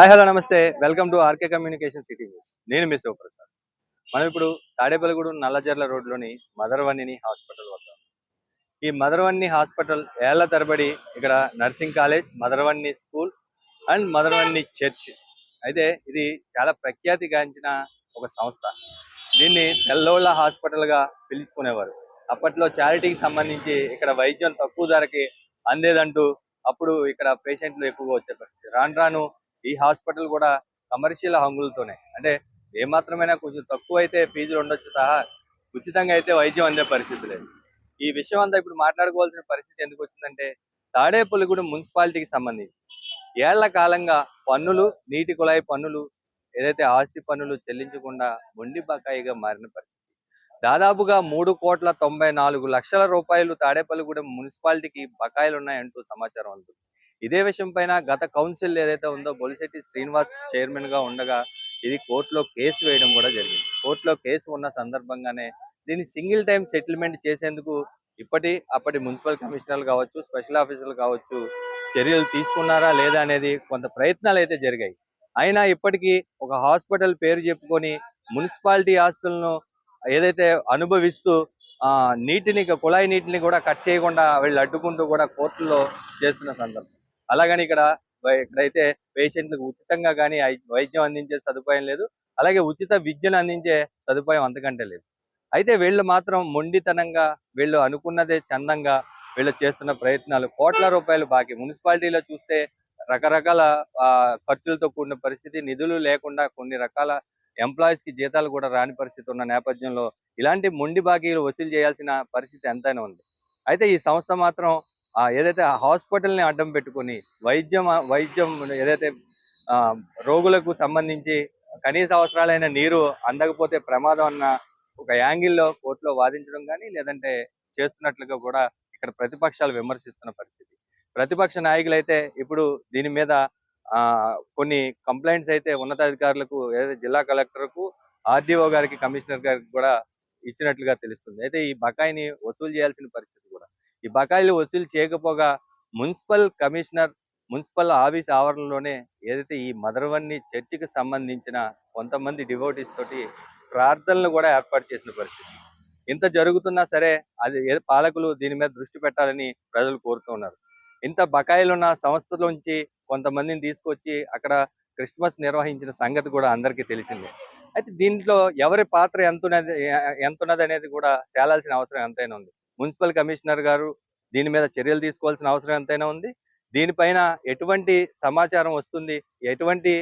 Hi hello నమస్తే. Welcome to R K communication city news. నేను మీ శివప్రసాద్. మనం ఇప్పుడు తాడేపల్లిగూడెం నల్లజర్ల రోడ్లోని మదర్వన్నిని హాస్పిటల్ వద్ద. ఈ మదర్వన్ని హాస్పిటల్ ఏళ్ళ తరబడి ఇక్కడ నర్సింగ్ కాలేజ్ మదర్వన్ని స్కూల్ అండ్ మదర్వన్ని చర్చ్. అయితే ఇది చాలా ప్రఖ్యాతిగాంచిన ఒక సంస్థ. దీన్ని తెల్లోళ్ళ హాస్పిటల్గా పిలుచుకునేవారు. అప్పట్లో చారిటీకి సంబంధించి ఇక్కడ వైద్యం తక్కువ ధరకి అందేదంటూ అప్పుడు ఇక్కడ పేషెంట్లు ఎక్కువగా వచ్చే పరిస్థితి. రాను రాను ఈ హాస్పిటల్ కూడా కమర్షియల్ హంగులతోనే. అంటే ఏమాత్రమైనా కొంచెం తక్కువ అయితే ఫీజులు ఉండొచ్చు సహా ఉచితంగా అయితే వైద్యం అందే పరిస్థితి లేదు. ఈ విషయం అంతా ఇప్పుడు మాట్లాడుకోవాల్సిన పరిస్థితి ఎందుకు వచ్చిందంటే తాడేపల్లిగూడెం మున్సిపాలిటీకి సంబంధించి. ఏళ్ళ కాలంగా పన్నులు నీటి కుళాయి పన్నులు ఏదైతే ఆస్తి పన్నులు చెల్లించకుండా మొండి బకాయిగా మారిన పరిస్థితి. దాదాపుగా మూడు కోట్ల తొంభై నాలుగు లక్షల రూపాయలు తాడేపల్లిగూడెం మున్సిపాలిటీకి బకాయిలు ఉన్నాయంటూ సమాచారం అందుతుంది. ఇదే విషయం పైన గత కౌన్సిల్ ఏదైతే ఉందో బొలిశెట్టి శ్రీనివాస్ చైర్మన్గా ఉండగా ఇది కోర్టులో కేసు వేయడం కూడా జరిగింది. కోర్టులో కేసు ఉన్న సందర్భంగానే దీన్ని సింగిల్ టైం సెటిల్మెంట్ చేసేందుకు ఇప్పటి అప్పటి మున్సిపల్ కమిషనర్లు కావచ్చు స్పెషల్ ఆఫీసర్లు కావచ్చు చర్యలు తీసుకున్నారా లేదా అనేది కొంత ప్రయత్నాలు అయితే జరిగాయి. అయినా ఇప్పటికీ ఒక హాస్పిటల్ పేరు చెప్పుకొని మున్సిపాలిటీ ఆస్తులను ఏదైతే అనుభవిస్తూ ఆ నీటిని కుళాయి నీటిని కూడా కట్ చేయకుండా వీళ్ళు అడ్డుకుంటూ కూడా కోర్టులో చేస్తున్న సందర్భం. అలాగని ఇక్కడ ఇక్కడైతే పేషెంట్లకు ఉచితంగా కానీ వైద్యం అందించే సదుపాయం లేదు. అలాగే ఉచిత విద్యను అందించే సదుపాయం అంతకంటే లేదు. అయితే వీళ్ళు మాత్రం మొండితనంగా వీళ్ళు అనుకున్నదే చందంగా వీళ్ళు చేస్తున్న ప్రయత్నాలు కోట్ల రూపాయలు బాకీ. మున్సిపాలిటీలో చూస్తే రకరకాల ఆ, ఖర్చులతో కూడిన పరిస్థితి నిధులు లేకుండా కొన్ని రకాల ఎంప్లాయీస్కి జీతాలు కూడా రాని పరిస్థితి ఉన్న నేపథ్యంలో ఇలాంటి మొండి బాకీలు వసూలు చేయాల్సిన పరిస్థితి ఎంతైనా ఉంది. అయితే ఈ సంస్థ మాత్రం ఏదైతే హాస్పిటల్ని అడ్డం పెట్టుకుని వైద్యం వైద్యం ఏదైతే ఆ, రోగులకు సంబంధించి కనీస అవసరాలైన నీరు అందకపోతే ప్రమాదం అన్న ఒక యాంగిల్లో కోర్టులో వాదించడం కానీ లేదంటే చేస్తున్నట్లుగా కూడా ఇక్కడ ప్రతిపక్షాలు విమర్శిస్తున్న పరిస్థితి. ప్రతిపక్ష నాయకులు అయితే ఇప్పుడు దీని మీద ఆ కొన్ని కంప్లైంట్స్ అయితే ఉన్నతాధికారులకు ఏదైతే జిల్లా కలెక్టర్కు ఆర్డీఓ గారికి కమిషనర్ గారికి కూడా ఇచ్చినట్లుగా తెలుస్తుంది. అయితే ఈ బకాయిని వసూలు చేయాల్సిన పరిస్థితి ఈ బకాయిలు వసూలు చేయకపోగా మున్సిపల్ కమిషనర్ మున్సిపల్ ఆఫీస్ ఆవరణలోనే ఏదైతే ఈ మదర్వన్ని చర్చికి సంబంధించిన కొంతమంది డివోటీస్ తోటి ప్రార్థనలు కూడా ఏర్పాటు చేసిన పరిస్థితి. ఇంత జరుగుతున్నా సరే అది పాలకులు దీని మీద దృష్టి పెట్టాలని ప్రజలు కోరుతున్నారు ఇంత బకాయిలు ఉన్న సంస్థలోంచి కొంతమందిని తీసుకొచ్చి అక్కడ క్రిస్మస్ నిర్వహించిన సంగతి కూడా అందరికీ తెలిసిందే. అయితే దీంట్లో ఎవరి పాత్ర ఎంత ఉన్నది ఎంత ఉన్నది అనేది కూడా తేలాల్సిన అవసరం ఎంతైనా ఉంది. మున్సిపల్ కమిషనర్ గారు దీని మీద చర్యలు తీసుకోవాల్సిన అవసరం ఎంతైనా ఉంది. దీనిపైన ఎటువంటి సమాచారం వస్తుంది ఎటువంటి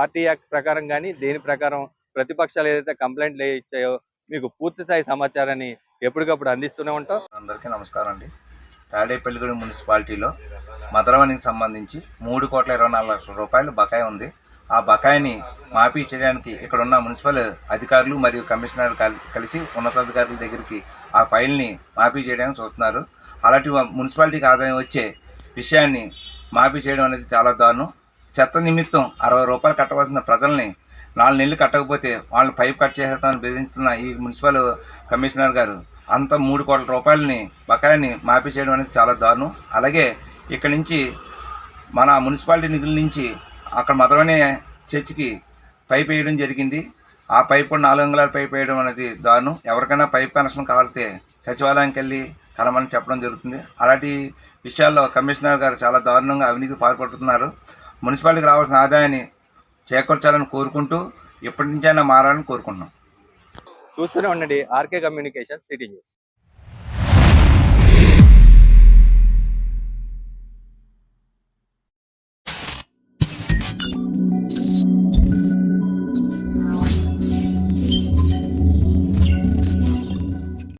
ఆర్టీ యాక్ట్ ప్రకారం కానీ దీని ప్రకారం ప్రతిపక్షాలు ఏదైతే కంప్లైంట్లు ఇచ్చాయో మీకు పూర్తి స్థాయి సమాచారాన్ని ఎప్పటికప్పుడు అందిస్తూనే ఉంటాం. అందరికీ నమస్కారం అండి. తాడేపల్లిగూడెం మున్సిపాలిటీలో మదరవానికి సంబంధించి మూడు కోట్ల ఇరవై నాలుగు లక్షల రూపాయలు బకాయి ఉంది. ఆ బకాయిని మాఫీ చేయడానికి ఇక్కడున్న మున్సిపల్ అధికారులు మరియు కమిషనర్ కలిసి ఉన్నతాధికారుల దగ్గరికి ఆ ఫైల్ని మాఫీ చేయడానికి చూస్తున్నారు. అలాంటి మున్సిపాలిటీకి ఆదాయం వచ్చే విషయాన్ని మాఫీ చేయడం అనేది చాలా దారుణం. చెత్త నిమిత్తం అరవై రూపాయలు కట్టవలసిన ప్రజల్ని నాలుగు నెలలు కట్టకపోతే వాళ్ళు పైప్ కట్ చేసేస్తామని బెదిరిస్తున్న ఈ మున్సిపల్ కమిషనర్ గారు అంత మూడు కోట్ల రూపాయలని బకాయిని మాఫీ చేయడం అనేది చాలా దారుణం. అలాగే ఇక్కడి నుంచి మన మున్సిపాలిటీ నిధుల నుంచి అక్కడ మాత్రమే చర్చికి పైప్ వేయడం జరిగింది. ఆ పైప్ కూడా నాలుగు అంగుళాల పైప్ వేయడం అనేది దారుణం. ఎవరికైనా పైప్ కనెక్షన్ కావాలితే సచివాలయానికి వెళ్ళి కలమని చెప్పడం జరుగుతుంది. అలాంటి విషయాల్లో కమిషనర్ గారు చాలా దారుణంగా అవినీతి పాల్పడుతున్నారు. మున్సిపాలిటీకి రావాల్సిన ఆదాయాన్ని చేకూర్చాలని కోరుకుంటూ ఎప్పటి నుంచైనా మారాలని కోరుకుంటున్నాం. చూస్తూనే ఉండండి ఆర్కే కమ్యూనికేషన్ సిటీ న్యూస్.